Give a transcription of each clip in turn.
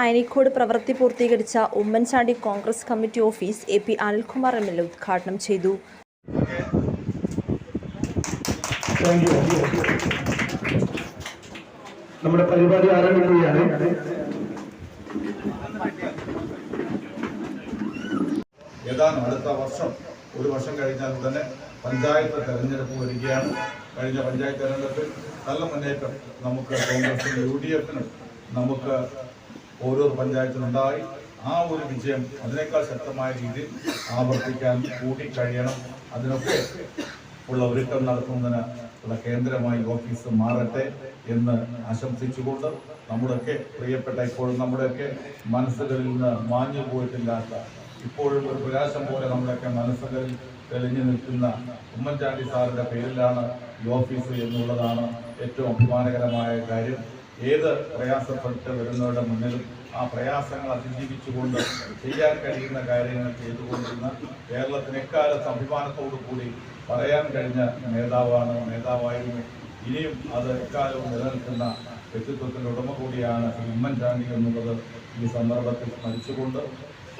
അയനിക്കോട് പ്രവൃത്തി പൂർത്തീകരിച്ച Oommen Chandy Congress committee office A P Anilkumar M L A ഉദ്ഘാടനം ചെയ്തു. നമ്മുടെ പരിപാടി ആരംഭിക്കുകയാണ്. ഏതാനും അടുത്ത വർഷം ഒരു വർഷം കഴിഞ്ഞാൽ ഉടനെ പഞ്ചായത്ത് തെരഞ്ഞെടുപ്പ് വരികയാണ്. കഴിഞ്ഞ പഞ്ചായത്ത് തെരഞ്ഞെടുപ്പിൽ നല്ല മുന്നേറ്റം നമുക്ക് കോൺഗ്രസിനും യു ഡി എഫിനും നമുക്ക് ഓരോ പഞ്ചായത്തിലുണ്ടായി ആ ഒരു വിജയം അതിനേക്കാൾ ശക്തമായ രീതിയിൽ ആവർത്തിക്കാൻ കൂടി കഴിയണം അതിനൊക്കെ ഉള്ള ഒരുക്കം നടത്തുന്നതിന് ഉള്ള കേന്ദ്രമായി ഓഫീസ് മാറട്ടെ എന്ന് ആശംസിച്ചുകൊണ്ട് നമ്മുടെയൊക്കെ പ്രിയപ്പെട്ട ഇപ്പോഴും നമ്മുടെയൊക്കെ മനസ്സുകളിൽ നിന്ന് മാഞ്ഞു പോയിട്ടില്ലാത്ത ഇപ്പോഴും ഒരു പ്രകാശം പോലെ നമ്മുടെയൊക്കെ മനസ്സുകളിൽ തെളിഞ്ഞു നിൽക്കുന്ന ഉമ്മൻചാണ്ടി സാറിന്റെ പേരിലാണ് ഈ ഓഫീസ് എന്നുള്ളതാണ് ഏറ്റവും അഭിമാനകരമായ കാര്യം. ഏത് പ്രയാസപ്പെട്ട് വരുന്നവരുടെ മുന്നിലും ആ പ്രയാസങ്ങൾ അതിജീവിച്ചുകൊണ്ട് ചെയ്യാൻ കഴിയുന്ന കാര്യങ്ങൾ ചെയ്തുകൊണ്ടിരുന്ന കേരളത്തിന് എക്കാലത്ത് അഭിമാനത്തോടു കൂടി പറയാൻ കഴിഞ്ഞ നേതാവാണ് നേതാവായിരുന്നു. ഇനിയും അത് എക്കാലവും നിലനിൽക്കുന്ന വ്യക്തിത്വത്തിന്റെ ഉടമ കൂടിയാണ് ഉമ്മൻചാണ്ടി എന്നുള്ളത് ഈ സന്ദർഭത്തിൽ സ്മരിച്ചുകൊണ്ട്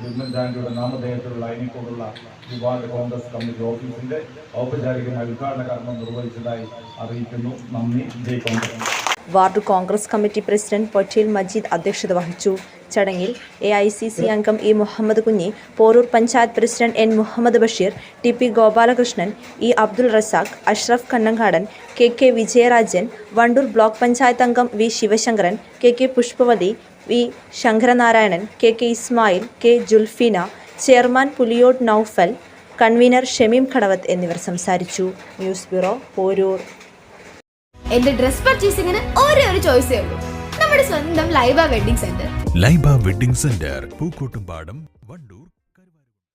ഉമ്മൻചാണ്ടിയുടെ നാമധേയത്തിലുള്ള അയനിക്കോടുള്ള വിഭാഗ കോൺഗ്രസ് കമ്മിറ്റി ഓഫീസിന്റെ ഔപചാരികമായ ഉദ്ഘാടന കർമ്മം നിർവഹിച്ചതായി അറിയിക്കുന്നു. നന്ദി. ജയ് Congress. Ward Congress committee president Pottel Majeed അധ്യക്ഷത വഹിച്ചു. ചടങ്ങിൽ എ ഐ സി സി അംഗം E Muhammad Kunhi Porur panchayat president N Muhammad Basheer T P Gopalakrishnan E Abdul Razak Ashraf Kannankadan K K Vijayarajan Wandoor block panchayat അംഗം V Sivasankaran K K Pushpavathi V. Sankaranarayanan K. K. Ismail K. Julfina chairman Puliyod Noufal convener Shameem Khadavath എന്നിവർ സംസാരിച്ചു. News bureau Porur. എന്റെ dress പർച്ചേസിംഗിന് ഒരേ ഒരു ചോയ്സേ ഉള്ളൂ. നമ്മുടെ സ്വന്തം Laiba wedding centre. Laiba wedding centre Pookkottumpadam